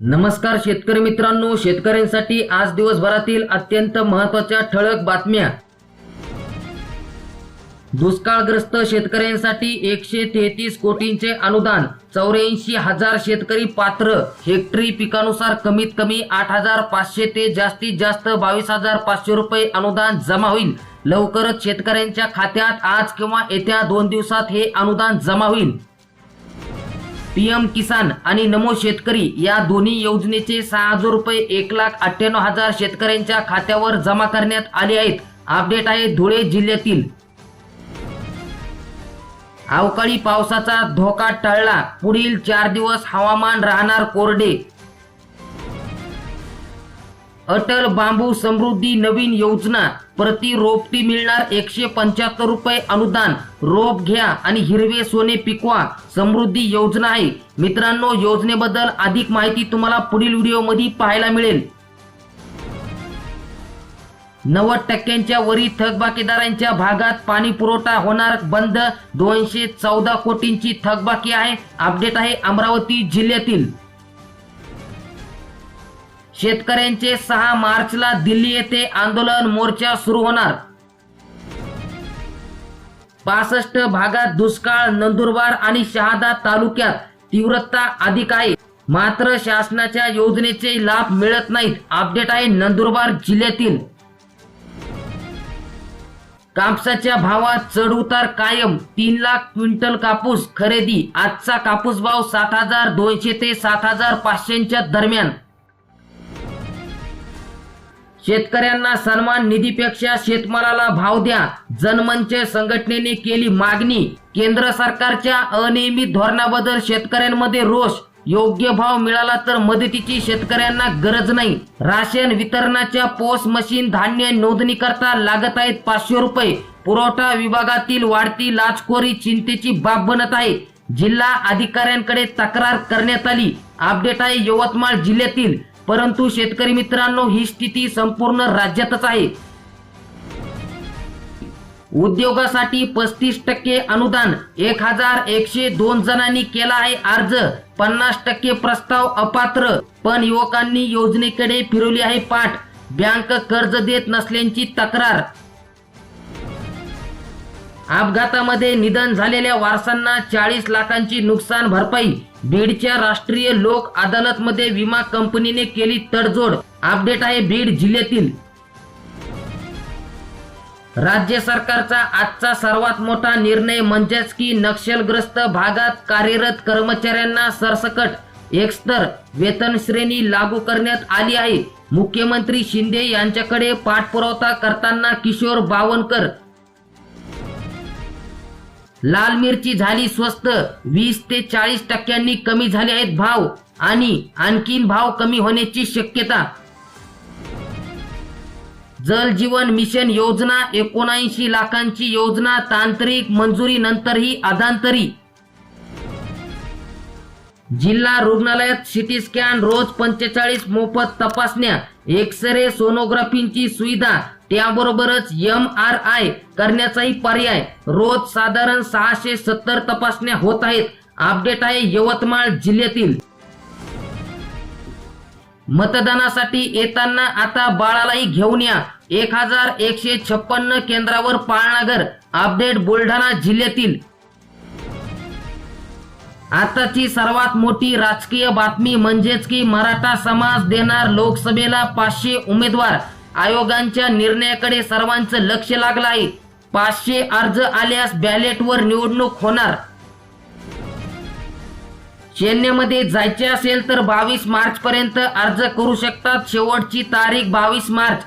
नमस्कार शेतकरी मित्रांनो शेतकऱ्यांसाठी आज दिवसभरातील अत्यंत महत्त्वाच्या ठळक बातम्या. दुष्काळग्रस्त शेतकऱ्यांसाठी एकशे तेहतीस कोटींचे अनुदान चौऱ्याऐंशी हजार शेतकरी पात्र. हेक्टरी पिकानुसार कमीत कमी आठ हजार पाचशे ते जास्तीत जास्त बावीस हजार पाचशे रुपये अनुदान जमा होईल. लवकरच शेतकऱ्यांच्या खात्यात आज किंवा येत्या दोन दिवसात हे अनुदान जमा होईल. पीएम किसान आणि नमो शेतकरी या दोन्ही योजनेचे सहा हजार रुपये एक लाख अठ्ठ्याण्णव हजार शेतकऱ्यांच्या खात्यावर जमा करण्यात आले आहेत. अपडेट आहे धुळे जिल्ह्यातील. अवकाळी पावसाचा धोका टळला. पुढील चार दिवस हवामान राहणार कोरडे. अटल बांबू समृद्धी नवीन योजना. प्रति रोपटी मिळणार एकशे पंच्याहत्तर रुपये अनुदान. रोप घ्या आणि हिरवे सोने पिकवा. समृद्धी योजना आहे. मित्रांनो योजनेबद्दल अधिक माहिती तुम्हाला पुढील व्हिडिओमध्ये पाहायला मिळेल. नव्वद टक्क्यांच्या वरी थकबाकीदारांच्या भागात पाणी पुरवठा होणार बंद. दोनशे चौदा कोटींची थकबाकी आहे. अपडेट आहे अमरावती जिल्ह्यातील. शेतकऱ्यांचे सहा मार्चला दिल्ली येथे आंदोलन मोर्चा सुरू होणार. पासष्ट भागात दुष्काळ नंदुरबार आणि शहादा तालुक्यात तीव्रता अधिक आहे. मात्र शासनाच्या योजनेचे लाभ मिळत नाहीत अपडेट आहे नंदुरबार जिल्ह्यातील. कापसाच्या भावात चढ उतार कायम तीन लाख क्विंटल कापूस खरेदी आजचा कापूस भाव सात हजार दोनशे ते सात हजार पाचशेच्या दरम्यान. शेतकऱ्यांना सन्मान निधीपेक्षा शेतमालाला भाव द्या. जनमंच संघटनेने केली मागणी. केंद्र सरकारच्या अनियमित धोरणाबद्दल शेतकऱ्यांमध्ये रोष. योग्य भाव मिळाला तर मदतीची शेतकऱ्यांना गरज नाही. राशन वितरणाच्या पोस्ट मशीन धान्य नोंदणी करता लागत आहेत पाचशे रुपये. पुरवठा विभागातील वाढती लाचखोरी चिंतेची बाब बनत आहे. जिल्हा अधिकाऱ्यांकडे तक्रार करण्यात आली. अपडेट आहे यवतमाळ जिल्ह्यातील परंतु शेतकरी मित्रांनो ही स्थिती संपूर्ण राज्यातच आहे. उद्योगासाठी पस्तीस टक्के अनुदान एक हजार एकशे दोन जणांनी केला आहे अर्ज पन्नास टक्के प्रस्ताव अपात्र. पण युवकांनी योजनेकडे फिरवली आहे पाठ. बँक कर्ज देत नसल्याची तक्रार. अपघातामध्ये निधन झालेल्या वारसांना चाळीस लाखांची नुकसान भरपाई. बीडच्या राष्ट्रीय लोक अदालत मध्ये विमा कंपनीने केली तडजोड. अपडेट आहे बीड जिल्ह्यातील. राज्य सरकारचा आजचा सर्वात मोठा निर्णय म्हणजेच की नक्षलग्रस्त भागात कार्यरत कर्मचाऱ्यांना सरसकट एकस्तर वेतन श्रेणी लागू करण्यात आली आहे. मुख्यमंत्री शिंदे यांच्याकडे पाठपुरावता करताना किशोर बावनकर लाल मिरची झाली स्वस्त वीस ते चाळीस टक्क्यांनी कमी झाले आहेत भाव आणि आणखीन भाव कमी होण्याची शक्यता. जल जीवन मिशन योजना एकोणऐंशी लाखांची योजना तांत्रिक मंजुरी नंतरही अधांतरी. जिल्हा रुग्णालयात सिटी स्कॅन रोज पंचेचाळीस मोफत तपासण्या एक्सरे सोनोग्राफीची सुविधा त्याबरोबरच एम आर आय करण्याचाही पर्याय. रोज साधारण सहाशे सत्तर तपासण्या होत आहेत. अपडेट आहे यवतमाळ जिल्ह्यातील. मतदानासाठी येताना आता बाळालाही घेऊन या. एक हजार एकशे छप्पन्न केंद्रावर पाळणागर अपडेट बुलढाणा जिल्ह्यातील. आताची सर्वात मोठी राजकीय बातमी म्हणजेच की मराठा समाज देणार लोकसभेला पाचशे उमेदवार. आयोगांच्या निर्णयाकडे सर्वांचं लक्ष लागलं आहे. पाचशे अर्ज आल्यास बॅलेटवर निवडणूक होणार. सैन्यमध्ये जायचे असेल तर बावीस मार्च पर्यंत अर्ज करू शकतात. शेवटची तारीख बावीस मार्च.